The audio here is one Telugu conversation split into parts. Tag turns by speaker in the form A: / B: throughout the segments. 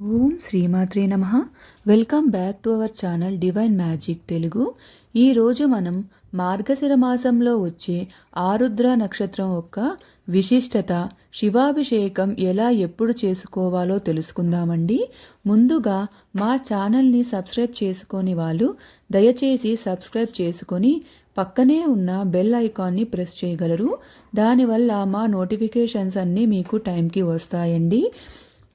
A: ఓం శ్రీమాత్రే నమ. Welcome back to our channel divine magic Telugu. ఈరోజు మనం మార్గశిర మాసంలో వచ్చే ఆరుద్ర నక్షత్రం యొక్క విశిష్టత శివాభిషేకం ఎలా ఎప్పుడు చేసుకోవాలో తెలుసుకుందామండి. ముందుగా మా ఛానల్ని సబ్స్క్రైబ్ చేసుకొని వాళ్ళు దయచేసి సబ్స్క్రైబ్ చేసుకొని పక్కనే ఉన్న బెల్ ఐకాన్ని ప్రెస్ చేయగలరు. దానివల్ల మా నోటిఫికేషన్స్ అన్నీ మీకు టైంకి వస్తాయండి.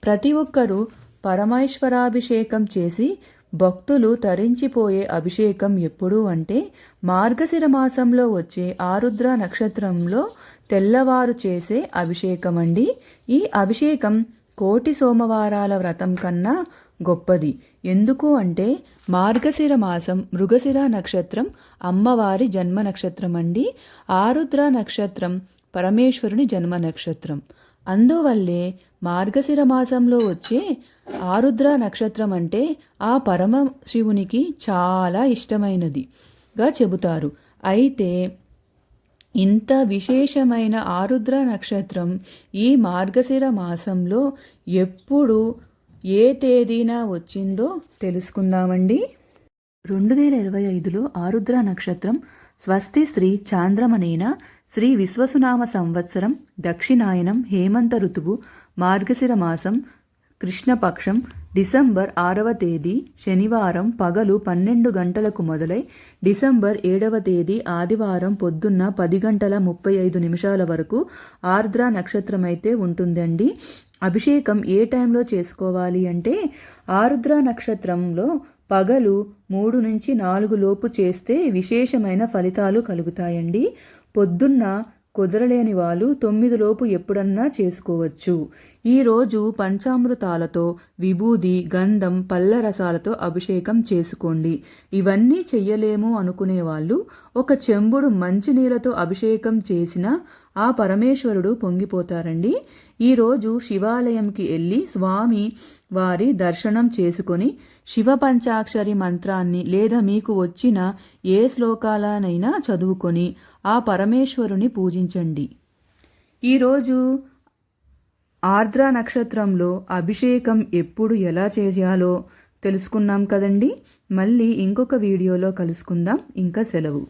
A: ప్రతి ఒక్కరూ పరమేశ్వరాభిషేకం చేసి భక్తులు తరించిపోయే అభిషేకం ఎప్పుడు అంటే మార్గశిర మాసంలో వచ్చే ఆరుద్ర నక్షత్రంలో తెల్లవారు చేసే అభిషేకం అండి ఈ అభిషేకం కోటి సోమవారాల వ్రతం కన్నా గొప్పది. ఎందుకు అంటే మార్గశిర మాసం మృగశిర నక్షత్రం అమ్మవారి జన్మ నక్షత్రం అండి ఆరుద్ర నక్షత్రం పరమేశ్వరుని జన్మ నక్షత్రం. అందువల్లే మార్గశిర మాసంలో వచ్చే ఆరుద్ర నక్షత్రం అంటే ఆ పరమ శివునికి చాలా ఇష్టమైనదిగా చెబుతారు. అయితే ఇంత విశేషమైన ఆరుద్ర నక్షత్రం ఈ మార్గశిర మాసంలో ఎప్పుడు ఏ తేదీన వచ్చిందో తెలుసుకుందామండి. రెండు వేల ఇరవై ఐదులో ఆరుద్ర నక్షత్రం స్వస్తి శ్రీ చాంద్రమనేన శ్రీ విశ్వసునామ సంవత్సరం దక్షిణాయనం హేమంత ఋతువు మార్గశిర మాసం కృష్ణపక్షం డిసెంబర్ ఆరవ తేదీ శనివారం పగలు పన్నెండు గంటలకు మొదలై డిసెంబర్ ఏడవ తేదీ ఆదివారం పొద్దున్న పది గంటల ముప్పై ఐదు నిమిషాల వరకు ఆర్ద్ర నక్షత్రం అయితే ఉంటుందండి. అభిషేకం ఏ టైంలో చేసుకోవాలి అంటే ఆరుద్ర నక్షత్రంలో పగలు మూడు నుంచి నాలుగు లోపు చేస్తే విశేషమైన ఫలితాలు కలుగుతాయండి. పొద్దున్న కుదరలేని వాళ్ళు తొమ్మిది లోపు ఎప్పుడన్నా చేసుకోవచ్చు. ఈరోజు పంచామృతాలతో విభూది గంధం పళ్ళ రసాలతో అభిషేకం చేసుకోండి. ఇవన్నీ చెయ్యలేము అనుకునే వాళ్ళు ఒక చెంబుడు మంచినీళ్ళతో అభిషేకం చేసిన ఆ పరమేశ్వరుడు పొంగిపోతారండి. ఈరోజు శివాలయంకి వెళ్ళి స్వామి వారి దర్శనం చేసుకొని శివ పంచాక్షరి మంత్రాన్ని లేదా మీకు వచ్చిన ఏ శ్లోకాలనైనా చదువుకొని ఆ పరమేశ్వరుని పూజించండి. ఈరోజు ఆర్ద్ర నక్షత్రంలో అభిషేకం ఎప్పుడు ఎలా చేయాలో తెలుసుకున్నాం కదండి. మళ్ళీ ఇంకొక వీడియోలో కలుసుకుందాం. ఇంకా సెలవు.